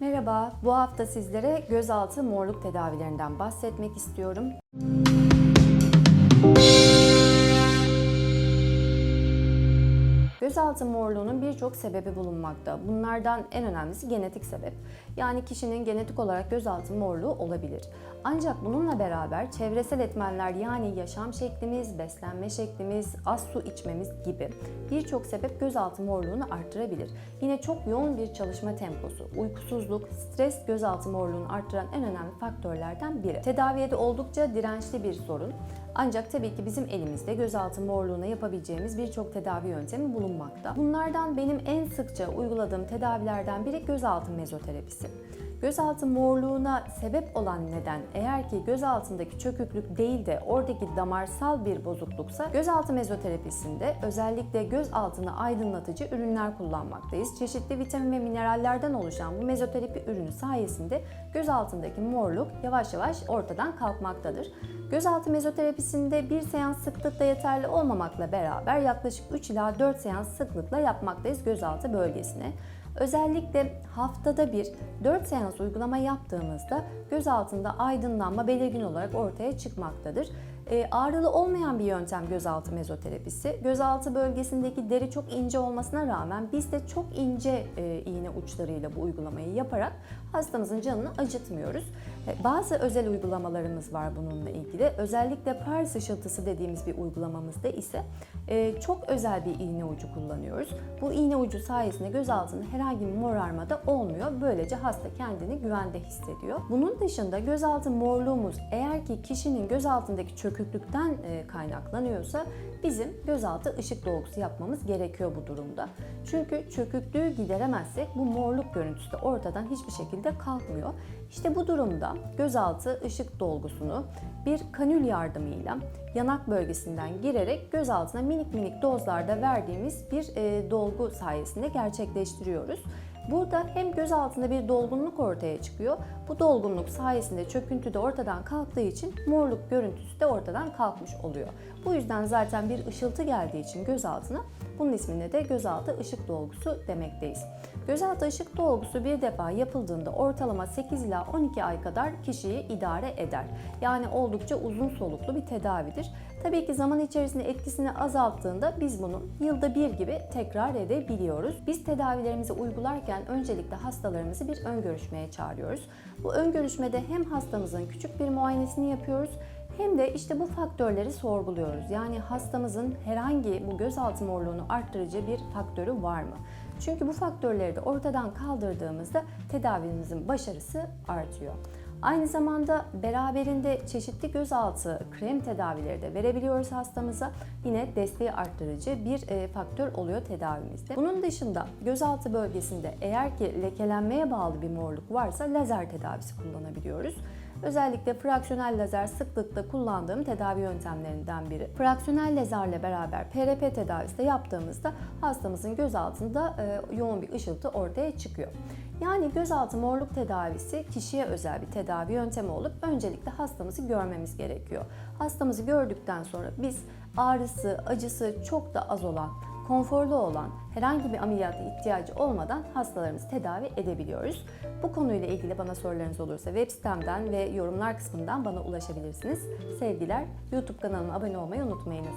Merhaba, bu hafta sizlere gözaltı morluk tedavilerinden bahsetmek istiyorum. Gözaltı morluğunun birçok sebebi bulunmakta. Bunlardan en önemlisi genetik sebep. Yani kişinin genetik olarak gözaltı morluğu olabilir. Ancak bununla beraber çevresel etmenler yani yaşam şeklimiz, beslenme şeklimiz, az su içmemiz gibi birçok sebep gözaltı morluğunu arttırabilir. Yine çok yoğun bir çalışma temposu, uykusuzluk, stres gözaltı morluğunu arttıran en önemli faktörlerden biri. Tedaviye de oldukça dirençli bir sorun. Ancak tabii ki bizim elimizde gözaltı morluğuna yapabileceğimiz birçok tedavi yöntemi bulunmakta. Bunlardan benim en sıkça uyguladığım tedavilerden biri gözaltı mezoterapisi. Gözaltı morluğuna sebep olan neden eğer ki göz altındaki çöküklük değil de oradaki damarsal bir bozukluksa gözaltı mezoterapisinde özellikle göz altını aydınlatıcı ürünler kullanmaktayız. Çeşitli vitamin ve minerallerden oluşan bu mezoterapi ürünü sayesinde göz altındaki morluk yavaş yavaş ortadan kalkmaktadır. Gözaltı mezoterapisinde bir seans sıklıkla yeterli olmamakla beraber yaklaşık 3 ila 4 seans sıklıkla yapmaktayız gözaltı bölgesine. Özellikle haftada bir 4 seans uygulama yaptığımızda göz altında aydınlanma belirgin olarak ortaya çıkmaktadır. E, ağrılı olmayan bir yöntem gözaltı mezoterapisi. Gözaltı bölgesindeki deri çok ince olmasına rağmen biz de çok ince e, iğne uçlarıyla bu uygulamayı yaparak hastamızın canını acıtmıyoruz. E, bazı özel uygulamalarımız var bununla ilgili. Özellikle Paris ışıltısı dediğimiz bir uygulamamızda ise e, çok özel bir iğne ucu kullanıyoruz. Bu iğne ucu sayesinde göz altında herhangi bir morarma da olmuyor. Böylece hasta kendini güvende hissediyor. Bunun dışında gözaltı morluğumuz eğer ki kişinin göz altındaki çöküklükten e, kaynaklanıyorsa bizim gözaltı ışık dolgusu yapmamız gerekiyor bu durumda. Çünkü çöküklüğü gideremezsek bu morluk görüntüsü de ortadan hiçbir şekilde kalkmıyor. İşte bu durumda gözaltı ışık dolgusunu bir kanül yardımıyla yanak bölgesinden girerek göz altına minik minik dozlarda verdiğimiz bir e, dolgu sayesinde gerçekleştiriyoruz. Burada hem göz altında bir dolgunluk ortaya çıkıyor. Bu dolgunluk sayesinde çöküntü de ortadan kalktığı için morluk görüntüsü de ortadan kalkmış oluyor. Bu yüzden zaten bir ışıltı geldiği için göz altına bunun ismine de gözaltı ışık dolgusu demekteyiz. Gözaltı ışık dolgusu bir defa yapıldığında ortalama 8 ila 12 ay kadar kişiyi idare eder. Yani oldukça uzun soluklu bir tedavidir. Tabii ki zaman içerisinde etkisini azalttığında biz bunu yılda bir gibi tekrar edebiliyoruz. Biz tedavilerimizi uygularken öncelikle hastalarımızı bir ön görüşmeye çağırıyoruz. Bu ön görüşmede hem hastamızın küçük bir muayenesini yapıyoruz hem de işte bu faktörleri sorguluyoruz. Yani hastamızın herhangi bu gözaltı morluğunu arttırıcı bir faktörü var mı? Çünkü bu faktörleri de ortadan kaldırdığımızda tedavimizin başarısı artıyor. Aynı zamanda beraberinde çeşitli gözaltı krem tedavileri de verebiliyoruz hastamıza. Yine desteği arttırıcı bir e, faktör oluyor tedavimizde. Bunun dışında gözaltı bölgesinde eğer ki lekelenmeye bağlı bir morluk varsa lazer tedavisi kullanabiliyoruz. Özellikle fraksiyonel lazer sıklıkla kullandığım tedavi yöntemlerinden biri. Fraksiyonel lazerle beraber PRP tedavisi de yaptığımızda hastamızın göz altında e, yoğun bir ışıltı ortaya çıkıyor. Yani gözaltı morluk tedavisi kişiye özel bir tedavi yöntemi olup öncelikle hastamızı görmemiz gerekiyor. Hastamızı gördükten sonra biz ağrısı, acısı çok da az olan, konforlu olan, herhangi bir ameliyata ihtiyacı olmadan hastalarımızı tedavi edebiliyoruz. Bu konuyla ilgili bana sorularınız olursa web sitemden ve yorumlar kısmından bana ulaşabilirsiniz. Sevgiler, YouTube kanalıma abone olmayı unutmayınız.